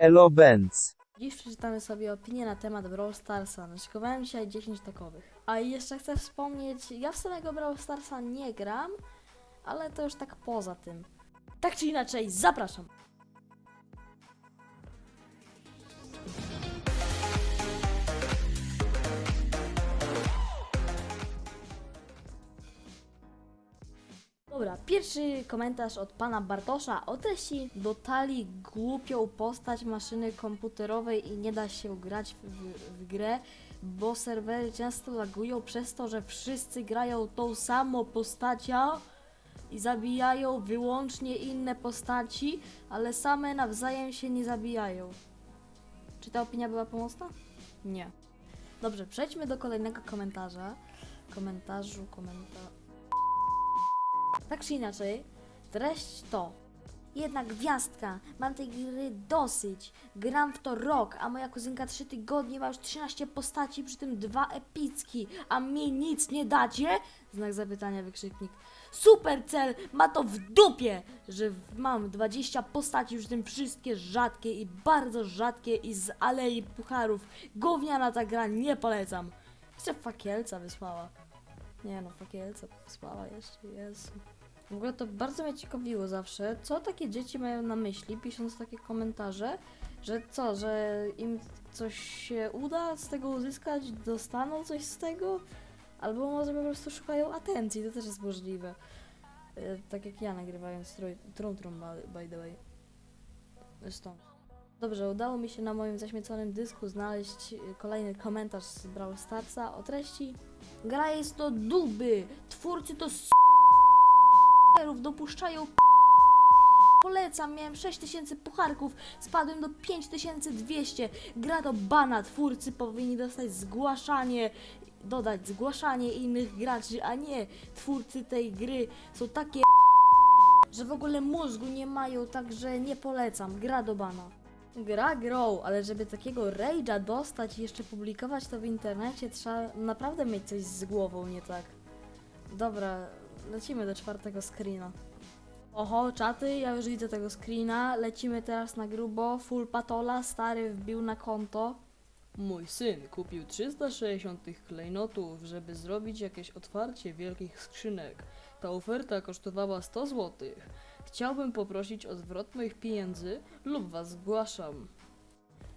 Elo Benz. Dziś przeczytamy sobie opinie na temat Brawl Starsa. Naszykowałem dzisiaj 10 takowych. A jeszcze chcę wspomnieć, ja w samego Brawl Starsa nie gram, ale to już tak poza tym. Tak czy inaczej, zapraszam! Dobra, pierwszy komentarz od pana Bartosza o treści dotali głupią postać maszyny komputerowej i nie da się grać w, w, grę, bo serwery często lagują przez to, że wszyscy grają tą samą postacią i zabijają wyłącznie inne postaci, ale same nawzajem się nie zabijają. Czy ta opinia była pomocna? Nie. Dobrze, przejdźmy do kolejnego komentarza. Komentarzu, komentarz. Tak czy inaczej, treść to. Jednak gwiazdka, mam tej gry dosyć. Gram w to rok, a moja kuzynka 3 tygodnie ma już 13 postaci, przy tym dwa epicki, a mi nic nie dacie? Znak zapytania, wykrzyknik. Super cel, ma to w dupie, że mam 20 postaci, przy tym wszystkie rzadkie i bardzo rzadkie i z alei pucharów. Gówniana ta gra, nie polecam. Jeszcze fakielca wysłała. Nie no, fakielca wysłała jeszcze, Jezu. W ogóle to bardzo mnie ciekawiło zawsze, co takie dzieci mają na myśli, pisząc takie komentarze, że co, że im coś się uda z tego uzyskać, dostaną coś z tego, albo może po prostu szukają atencji, to też jest możliwe. E, Tak jak ja nagrywając Trum Trum, by- by the way. Zresztą. Dobrze, udało mi się na moim zaśmieconym dysku znaleźć e, kolejny komentarz z Brawl Starsa o treści Gra jest to duby, twórcy to s**erów dopuszczają Polecam, miałem 6000 pucharków, spadłem do 5200. Gra to bana, twórcy powinni dostać zgłaszanie, dodać zgłaszanie innych graczy, a nie twórcy tej gry są takie że w ogóle mózgu nie mają, także nie polecam. Gra do bana. Gra grą, ale żeby takiego rage'a dostać i jeszcze publikować to w internecie, trzeba naprawdę mieć coś z głową, nie tak? Dobra, lecimy do czwartego screena. Oho, czaty, ja już widzę tego screena. Lecimy teraz na grubo. Full patola, stary wbił na konto. Mój syn kupił 360 tych klejnotów, żeby zrobić jakieś otwarcie wielkich skrzynek. Ta oferta kosztowała 100 zł. Chciałbym poprosić o zwrot moich pieniędzy lub was zgłaszam.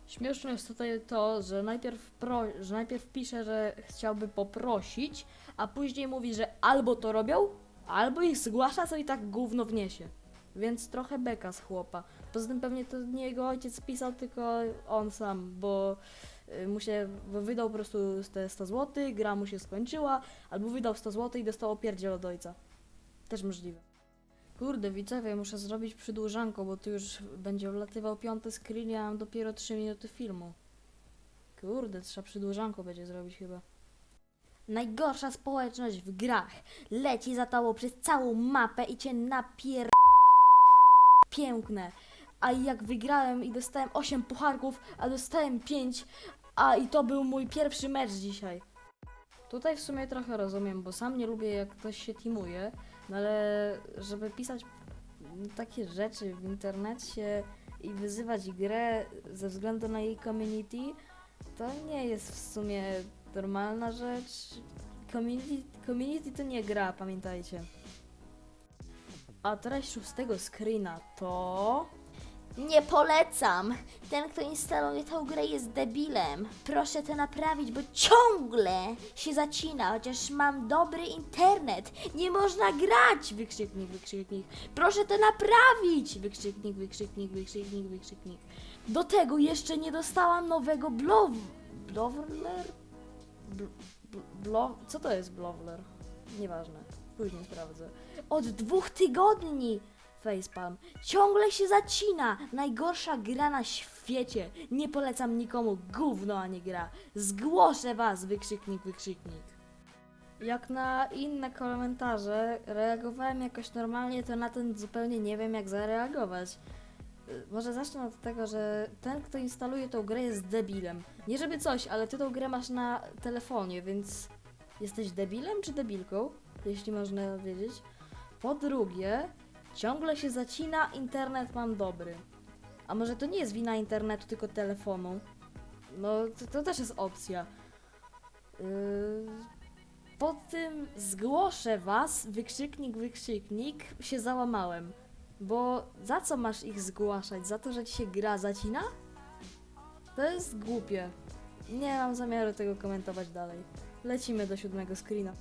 Śmieszne jest tutaj to, że najpierw, pro, że najpierw pisze, że chciałby poprosić, a później mówi, że albo to robią, albo ich zgłasza, co i tak gówno wniesie. Więc trochę beka z chłopa. Poza tym pewnie to nie jego ojciec pisał, tylko on sam, bo y, mu się wydał po prostu te 100 zł, gra mu się skończyła, albo wydał 100 zł i dostał opierdziel od ojca. Też możliwe. Kurde, widzowie, muszę zrobić przydłużanko, bo tu już będzie wlatywał piąty screen, ja mam dopiero 3 minuty filmu. Kurde, trzeba przydłużanko będzie zrobić chyba. Najgorsza społeczność w grach. Leci za tobą przez całą mapę i cię napier... Piękne. A jak wygrałem i dostałem 8 pucharków, a dostałem 5, a i to był mój pierwszy mecz dzisiaj. Tutaj w sumie trochę rozumiem, bo sam nie lubię jak ktoś się teamuje, no ale żeby pisać takie rzeczy w internecie i wyzywać grę ze względu na jej community, to nie jest w sumie normalna rzecz. Community, community to nie gra, pamiętajcie. A treść szóstego screena to... Nie polecam. Ten, kto instaluje tę grę jest debilem. Proszę to naprawić, bo ciągle się zacina, chociaż mam dobry internet. Nie można grać! Wykrzyknik, wykrzyknik. Proszę to naprawić! Wykrzyknik, wykrzyknik, wykrzyknik, wykrzyknik. Do tego jeszcze nie dostałam nowego blow... Blowler? Bl, bl, blo, co to jest blowler? Nieważne. Później sprawdzę. Od dwóch tygodni! Facepalm. Ciągle się zacina! Najgorsza gra na świecie! Nie polecam nikomu, gówno, a nie gra. Zgłoszę was! Wykrzyknik, wykrzyknik. Jak na inne komentarze reagowałem jakoś normalnie, to na ten zupełnie nie wiem jak zareagować. Y, Może zacznę od tego, że ten, kto instaluje tą grę jest debilem. Nie żeby coś, ale ty tą grę masz na telefonie, więc jesteś debilem czy debilką? Jeśli można wiedzieć. Po drugie, ciągle się zacina, internet mam dobry. A może to nie jest wina internetu, tylko telefonu? No, to, to też jest opcja. Yy, po tym zgłoszę was, wykrzyknik, wykrzyknik, się załamałem. Bo za co masz ich zgłaszać? Za to, że ci się gra zacina? To jest głupie. Nie mam zamiaru tego komentować dalej. Lecimy do siódmego screena.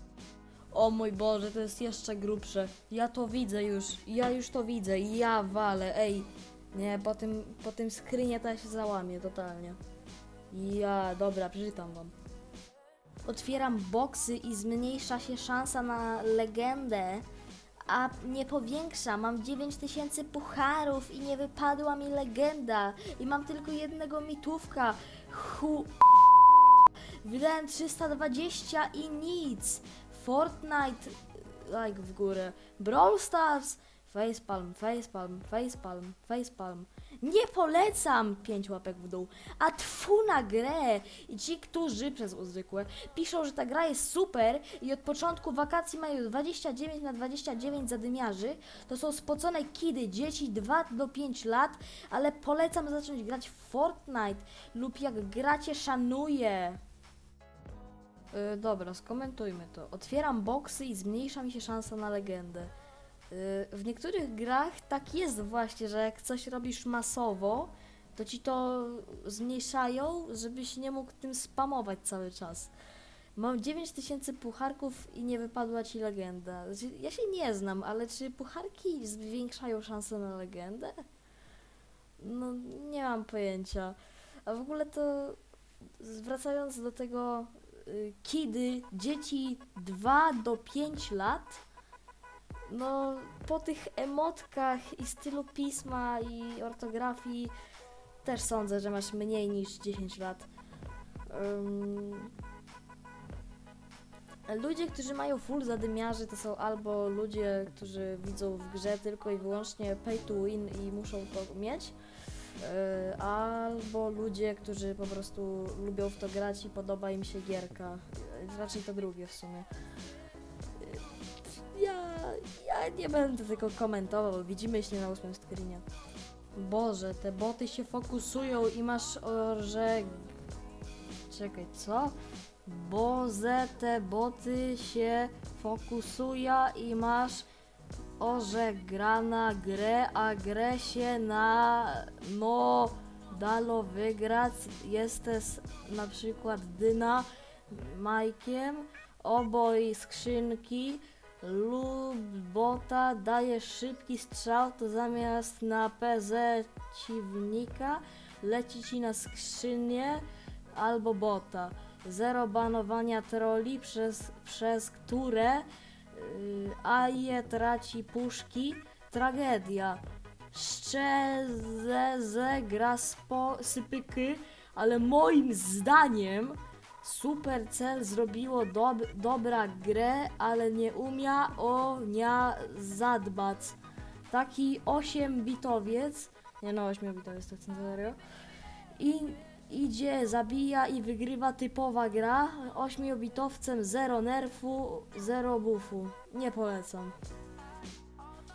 O mój Boże, to jest jeszcze grubsze. Ja to widzę już. Ja już to widzę. Ja walę, ej. Nie, po tym, po tym screenie to ja się załamię totalnie. Ja, dobra, przeczytam wam. Otwieram boksy i zmniejsza się szansa na legendę, a nie powiększa. Mam 9000 pucharów i nie wypadła mi legenda. I mam tylko jednego mitówka. Hu... Wydałem 320 i nic. Fortnite, like w górę. Brawl Stars, facepalm, facepalm, facepalm, facepalm. Nie polecam! Pięć łapek w dół. A tfu na grę! I ci, którzy przez uzwykłe piszą, że ta gra jest super i od początku wakacji mają 29 na 29 zadymiarzy, to są spocone kidy, dzieci 2 do 5 lat, ale polecam zacząć grać w Fortnite lub jak gracie szanuję. Yy, dobra, skomentujmy to. Otwieram boksy i zmniejsza mi się szansa na legendę. Yy, w niektórych grach tak jest właśnie, że jak coś robisz masowo, to ci to zmniejszają, żebyś nie mógł tym spamować cały czas. Mam 9000 pucharków i nie wypadła ci legenda. Znaczy, Ja się nie znam, ale czy pucharki zwiększają szanse na legendę? No, nie mam pojęcia. A w ogóle to zwracając do tego, kiedy dzieci 2 do 5 lat, no po tych emotkach i stylu pisma i ortografii też sądzę, że masz mniej niż 10 lat. Ym, Ludzie, którzy mają full zadymiarzy, to są albo ludzie, którzy widzą w grze tylko i wyłącznie pay to win i muszą to mieć, albo ludzie, którzy po prostu lubią w to grać i podoba im się gierka. Yy, Raczej to drugie w sumie. Yy, Ja, ja nie będę tego komentował, widzimy się na ósmym screenie. Boże, te boty się fokusują i masz orze... Czekaj, co? Boże, te boty się fokusuje i masz ożegrana grę, a grę się na no dalo wygrać. Jesteś na przykład Dyna Majkiem, oboj skrzynki lub bota dajesz szybki strzał, to zamiast na PZ przeciwnika leci ci na skrzynię albo bota. Zero banowania troli, przez, przez które yy, AIE traci puszki. Tragedia. Szczerze gra spo, sypyky, ale moim zdaniem Supercell zrobiło dob dobra grę, ale nie umia o nia zadbać. Taki 8-bitowiec, nie no 8-bitowiec to serio, i idzie, zabija i wygrywa typowa gra. 8-bitowcem 0 nerfu, 0 buffu. Nie polecam.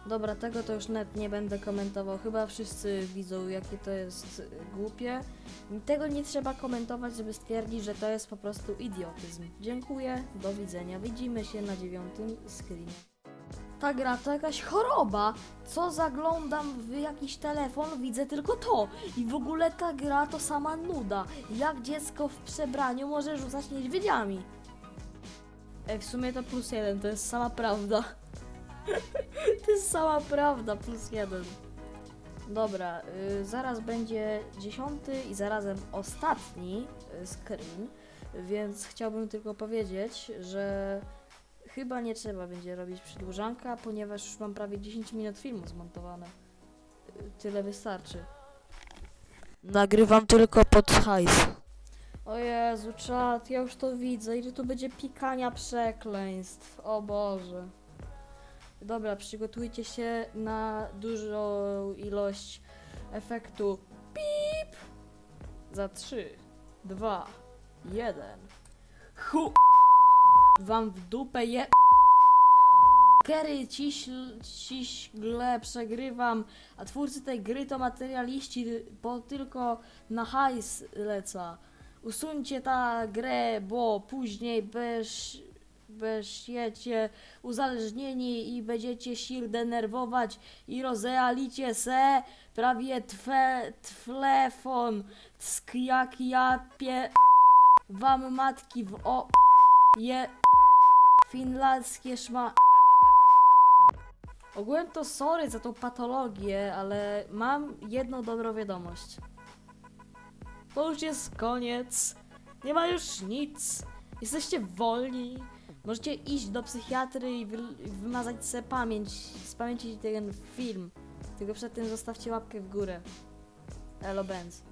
Dobra, tego to już net nie będę komentował. Chyba wszyscy widzą, jakie to jest głupie. Tego nie trzeba komentować, żeby stwierdzić, że to jest po prostu idiotyzm. Dziękuję, do widzenia. Widzimy się na dziewiątym screenie. Ta gra to jakaś choroba. Co zaglądam w jakiś telefon, widzę tylko to. I w ogóle ta gra to sama nuda. Jak dziecko w przebraniu może rzucać niedźwiedziami? Ej, w sumie to plus jeden, to jest sama prawda. to jest sama prawda, plus jeden. Dobra, y, zaraz będzie dziesiąty i zarazem ostatni y, screen, więc chciałbym tylko powiedzieć, że chyba nie trzeba będzie robić przedłużanka, ponieważ już mam prawie 10 minut filmu zmontowane. Tyle wystarczy. Nagrywam tylko pod hajs. O Jezu, czat, ja już to widzę. Ile tu będzie pikania przekleństw. O Boże. Dobra, przygotujcie się na dużą ilość efektu pip. Za 3, 2, 1. Hu. Wam w dupę je... Pokery ciśl, ciśgle przegrywam, a twórcy tej gry to materialiści, bo tylko na hajs leca. Usuńcie ta grę, bo później bez, będziecie uzależnieni i będziecie się denerwować i rozealicie se prawie twe, tlefon, jak ja pie... wam matki w o... je... finlandzkie szma... Ogółem to sorry za tą patologię, ale mam jedną dobrą wiadomość. To już jest koniec. Nie ma już nic. Jesteście wolni. Możecie iść do psychiatry i wy, wymazać sobie pamięć, z pamięci ten film. Tylko przed tym zostawcie łapkę w górę. Elo Benz.